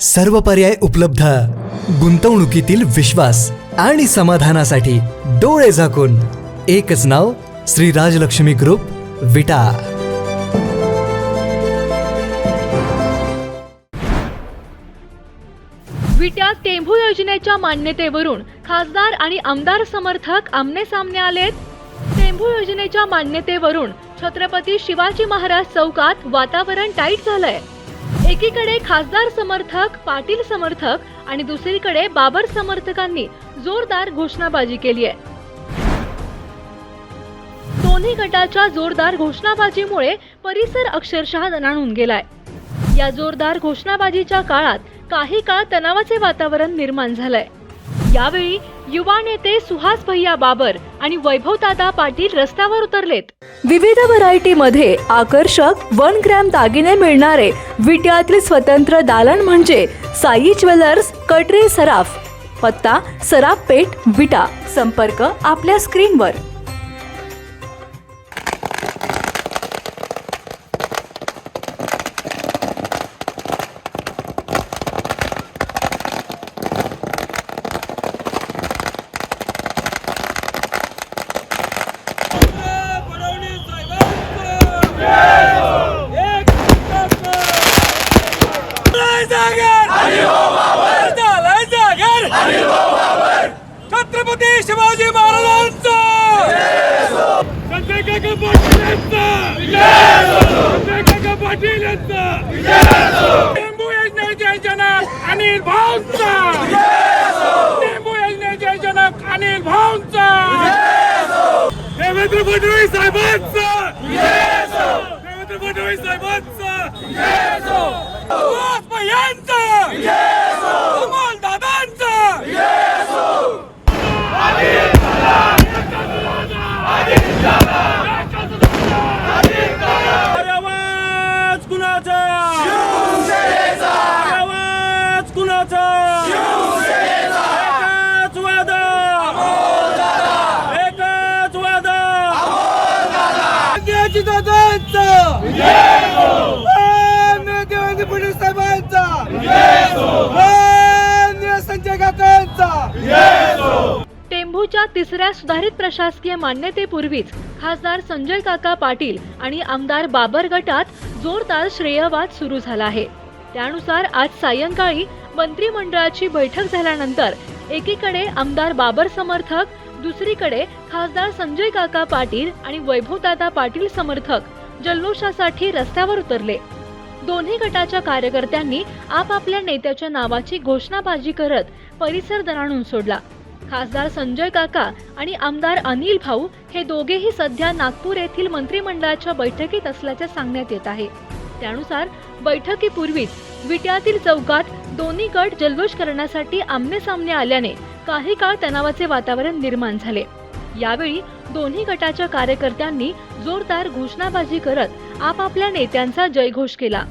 सर्व पर्याय उपलब्ध. गुंतवणुकीतील विश्वास आणि समाधानासाठी डोळे झाकून. एकच नाव श्री राजलक्ष्मी ग्रुप विटा. विटा टेंभू योजनेच्या मान्यतेवरून खासदार आणि आमदार समर्थक आमने सामने आलेत. टेंभू योजनेच्या मान्यतेवरून छत्रपती शिवाजी महाराज चौकात वातावरण टाईट झालंय. एकीकडे खासदार समर्थक पाटील समर्थक आणि दुसरीकडे बाबर समर्थकांनी जोरदार घोषणाबाजी केली आहे. दोन्ही गटाच्या जोरदार घोषणाबाजीमुळे परिसर अक्षरशः दणाणून गेलाय. या जोरदार घोषणाबाजीच्या काळात काही काळ तणावाचे वातावरण निर्माण झालंय. यावेळी युवा नेते सुहास भैया बाबर आणि वैभवदादा पाटील रस्त्यावर उतरलेत. विविध व्हरायटी मध्ये आकर्षक वन ग्रॅम दागिने मिळणारे विट्यातील स्वतंत्र दालन म्हणजे साई ज्वेलर्स कटरे सराफ पत्ता सराफ पेठ विटा. संपर्क आपल्या स्क्रीनवर फडणवीस साहेबांचं एक झालाय जागर झालाय जागर छत्रपती शिवाजी महाराजांचं! संजय काका पाटील यांचं! संजय काका पाटील यांचं! टेंबू योजनेचे जनक अनिल भाऊंचा! टेंबू योजनेचे जनक अनिल भाऊंचा! देवेंद्र फडणवीस साहेबांचं! देवेंद्र फडणवीस साहेबांचं! सुहास अध्यक्ष दादांचा फडणवीस साहेबांचा. संजय काकांचा. टेंभूच्या तिसऱ्या सुधारित प्रशासकीय मान्यतेपूर्वीच खासदार संजय काका पाटील आणि आमदार बाबर गटात जोरदार श्रेयवाद सुरू झाला आहे. त्यानुसार आज सायंकाळी मंत्रिमंडळाची बैठक झाल्यानंतर एकीकडे आमदार बाबर समर्थक दुसरीकडे खासदार संजय काका पाटील आणि वैभवदादा पाटील समर्थक जल्लोषासाठी रस्त्यावर उतरले. दोन्ही गटाच्या कार्यकर्त्यांनी आपापल्या नेत्याच्या नावाची घोषणाबाजी करत परिसर दणाणून सोडला. खासदार संजय काका आणि आमदार अनिल भाऊ हे दोघेही सध्या नागपूर येथील मंत्रिमंडळाच्या बैठकीत असल्याचे सांगण्यात येत आहे. त्यानुसार बैठकीपूर्वीच विट्यातील चौकात दोन्ही गट जल्लोष करण्यासाठी आमने सामने आल्याने काही काळ तणावाचे वातावरण निर्माण झाले. यावेळी दोन्ही गटाच्या कार्यकर्त्यांनी जोरदार घोषणाबाजी करत आपापल्या नेत्यांचा जयघोष केला.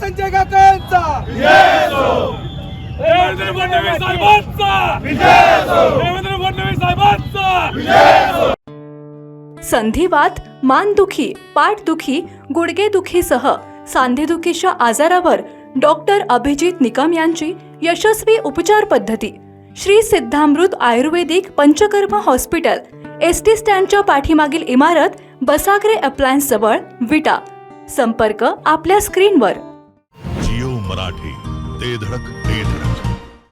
संजय काकांचा देवेंद्र फडणवीस साहेबांचा देवेंद्र फडणवीस साहेबांचा! संधिवात मानदुखी पाठदुखी गुडघेदुखीसह सांधेदुखीच्या आजारावर डॉक्टर अभिजित निकम यांची यशस्वी उपचार पद्धती. Shri Siddhamrut ayurvedic panchakarma hospital S T स्टँडच्या पाठीमागील इमारत बसागरे अप्लायन्स जवळ विटा. संपर्क आपल्या स्क्रीनवर. जिओ मराठी ते धडक.